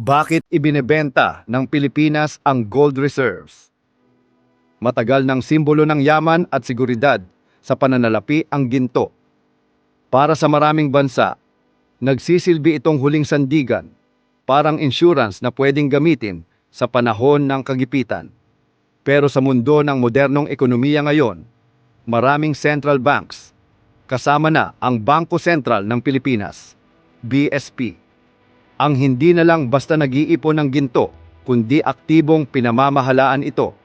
Bakit ibinebenta ng Pilipinas ang gold reserves? Matagal ng simbolo ng yaman at seguridad sa pananalapi ang ginto. Para sa maraming bansa, nagsisilbi itong huling sandigan, parang insurance na pwedeng gamitin sa panahon ng kagipitan. Pero sa mundo ng modernong ekonomiya ngayon, maraming central banks, kasama na ang Bangko Sentral ng Pilipinas, BSP, ang hindi na lang basta nag-iipon ng ginto, kundi aktibong pinamamahalaan ito.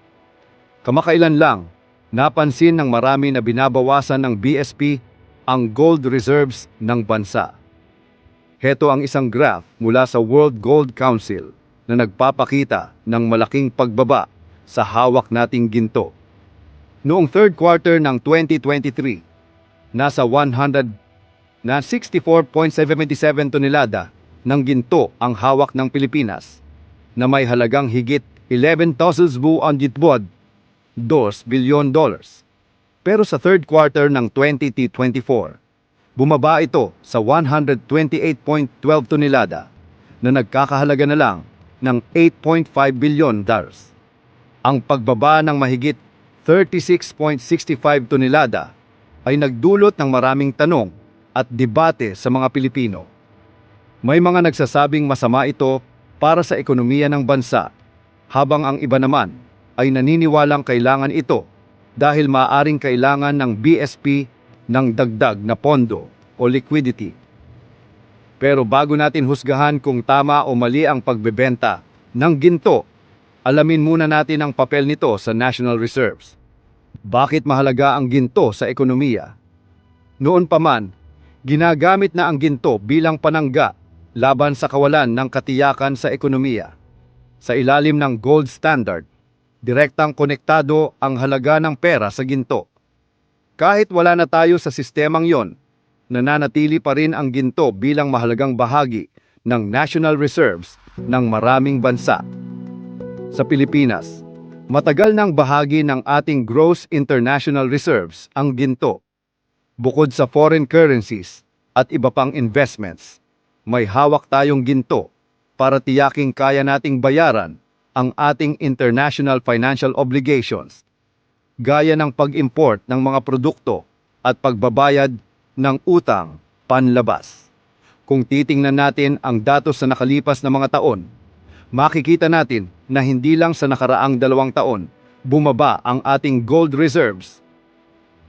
Kamakailan lang, napansin ng marami na binabawasan ng BSP ang gold reserves ng bansa. Heto ang isang graph mula sa World Gold Council na nagpapakita ng malaking pagbaba sa hawak nating ginto. Noong third quarter ng 2023, nasa 100 na 64.77 tonelada ng ginto ang hawak ng Pilipinas na may halagang higit 11,000 buwan ditbod 2 bilyon dollars. Pero sa third quarter ng 2024, bumaba ito sa 128.12 tonelada na nagkakahalaga na lang ng 8.5 bilyon dollars. Ang pagbaba ng mahigit 36.65 tonelada ay nagdulot ng maraming tanong at debate sa mga Pilipino. May mga nagsasabing masama ito para sa ekonomiya ng bansa, habang ang iba naman ay naniniwalang kailangan ito dahil maaring kailangan ng BSP ng dagdag na pondo o liquidity. Pero bago natin husgahan kung tama o mali ang pagbebenta ng ginto, alamin muna natin ang papel nito sa National Reserves. Bakit mahalaga ang ginto sa ekonomiya? Noon pa man, ginagamit na ang ginto bilang panangga laban sa kawalan ng katiyakan sa ekonomiya. Sa ilalim ng gold standard, direktang konektado ang halaga ng pera sa ginto. Kahit wala na tayo sa sistemang yon, nananatili pa rin ang ginto bilang mahalagang bahagi ng national reserves ng maraming bansa. Sa Pilipinas, matagal nang bahagi ng ating gross international reserves ang ginto. Bukod sa foreign currencies at iba pang investments, may hawak tayong ginto para tiyaking kaya nating bayaran ang ating international financial obligations, gaya ng pag-import ng mga produkto at pagbabayad ng utang panlabas. Kung titingnan natin ang datos sa nakalipas na mga taon, makikita natin na hindi lang sa nakaraang dalawang taon bumaba ang ating gold reserves.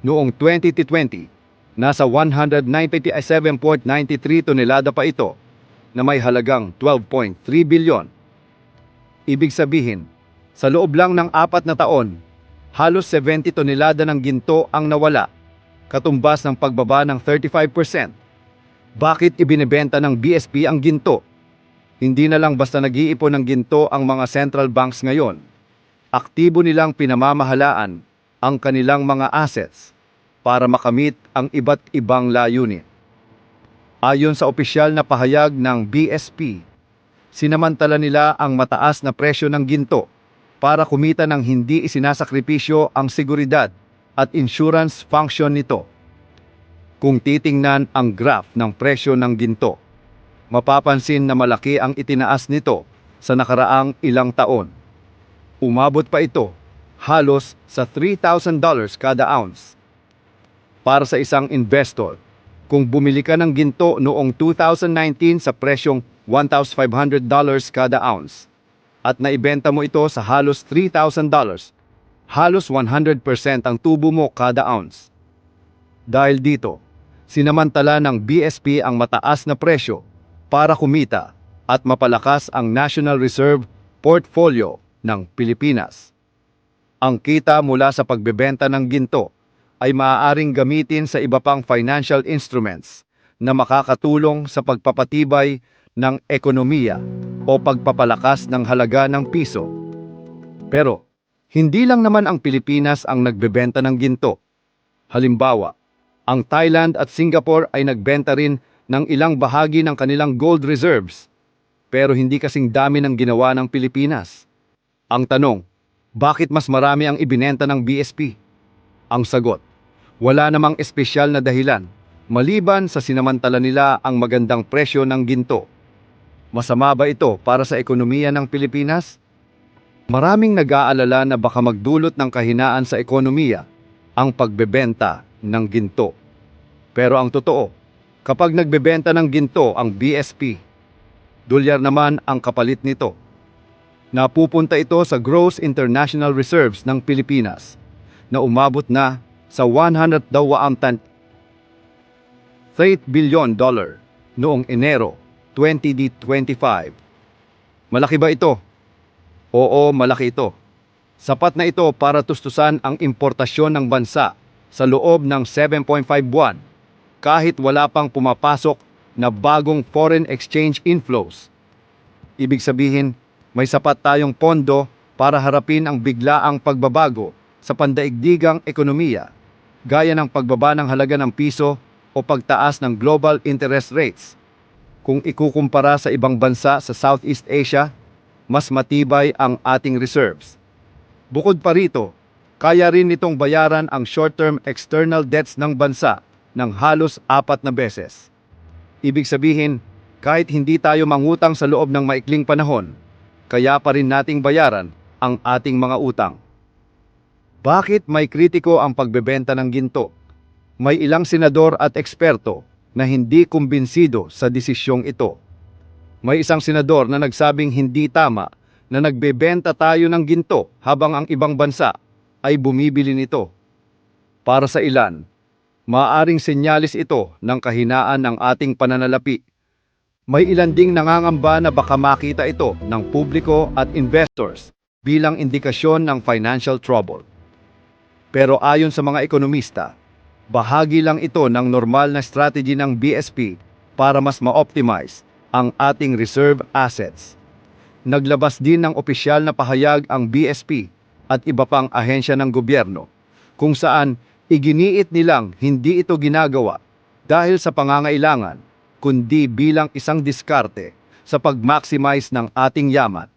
Noong 2020, nasa 197.93 tonelada pa ito na may halagang 12.3 bilyon. Ibig sabihin, sa loob lang ng apat na taon, halos 70 tonelada ng ginto ang nawala, katumbas ng pagbaba ng 35%. Bakit ibinebenta ng BSP ang ginto? Hindi na lang basta nag-iipon ng ginto ang mga central banks ngayon. Aktibo nilang pinamamahalaan ang kanilang mga assets para makamit ang iba't ibang layunin. Ayon sa opisyal na pahayag ng BSP, sinamantala nila ang mataas na presyo ng ginto para kumita ng hindi isinasakripisyo ang seguridad at insurance function nito. Kung titingnan ang graph ng presyo ng ginto, mapapansin na malaki ang itinaas nito sa nakaraang ilang taon. Umabot pa ito halos sa $3,000 kada ounce. Para sa isang investor, kung bumili ka ng ginto noong 2019 sa presyong $1,500 kada ounce at naibenta mo ito sa halos $3,000, halos 100% ang tubo mo kada ounce. Dahil dito, sinamantala ng BSP ang mataas na presyo para kumita at mapalakas ang National Reserve portfolio ng Pilipinas. Ang kita mula sa pagbebenta ng ginto ay maaaring gamitin sa iba pang financial instruments na makakatulong sa pagpapatibay ng ekonomiya o pagpapalakas ng halaga ng piso. Pero, hindi lang naman ang Pilipinas ang nagbebenta ng ginto. Halimbawa, ang Thailand at Singapore ay nagbenta rin ng ilang bahagi ng kanilang gold reserves, pero hindi kasing dami ng ginawa ng Pilipinas. Ang tanong, bakit mas marami ang ibinenta ng BSP? Ang sagot, wala namang espesyal na dahilan, maliban sa sinamantala nila ang magandang presyo ng ginto. Masama ba ito para sa ekonomiya ng Pilipinas? Maraming nag-aalala na baka magdulot ng kahinaan sa ekonomiya ang pagbebenta ng ginto. Pero ang totoo, kapag nagbebenta ng ginto ang BSP, dolyar naman ang kapalit nito. Napupunta ito sa gross international reserves ng Pilipinas na umabot na sa 100 billion dollar noong Enero 2025. Malaki ba ito? Oo, malaki ito. Sapat na ito para tustusan ang importasyon ng bansa sa loob ng 7.5 buwan kahit wala pang pumapasok na bagong foreign exchange inflows. Ibig sabihin, may sapat tayong pondo para harapin ang biglaang pagbabago sa pandaigdigang ekonomiya, gaya ng pagbaba ng halaga ng piso o pagtaas ng global interest rates. Kung ikukumpara sa ibang bansa sa Southeast Asia, mas matibay ang ating reserves. Bukod pa rito, kaya rin nitong bayaran ang short-term external debts ng bansa ng halos apat na beses. Ibig sabihin, kahit hindi tayo mangutang sa loob ng maikling panahon, kaya pa rin nating bayaran ang ating mga utang. Bakit may kritiko ang pagbebenta ng ginto? May ilang senador at eksperto na hindi kumbinsido sa desisyong ito. May isang senador na nagsabing hindi tama na nagbebenta tayo ng ginto habang ang ibang bansa ay bumibili nito. Para sa ilan, maaring senyalis ito ng kahinaan ng ating pananalapi. May ilan ding nangangamba na baka makita ito ng publiko at investors bilang indikasyon ng financial trouble. Pero ayon sa mga ekonomista, bahagi lang ito ng normal na strategy ng BSP para mas ma-optimize ang ating reserve assets. Naglabas din ng opisyal na pahayag ang BSP at iba pang ahensya ng gobyerno kung saan iginiit nilang hindi ito ginagawa dahil sa pangangailangan kundi bilang isang diskarte sa pag-maximize ng ating yaman.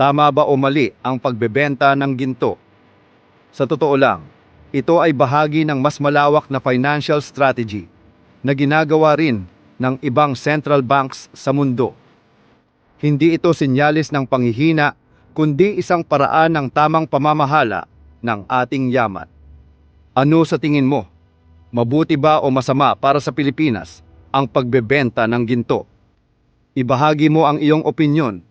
Tama ba o mali ang pagbebenta ng ginto? Sa totoo lang, ito ay bahagi ng mas malawak na financial strategy na ginagawa rin ng ibang central banks sa mundo. Hindi ito sinyalis ng panghihina, kundi isang paraan ng tamang pamamahala ng ating yaman. Ano sa tingin mo? Mabuti ba o masama para sa Pilipinas ang pagbebenta ng ginto? Ibahagi mo ang iyong opinyon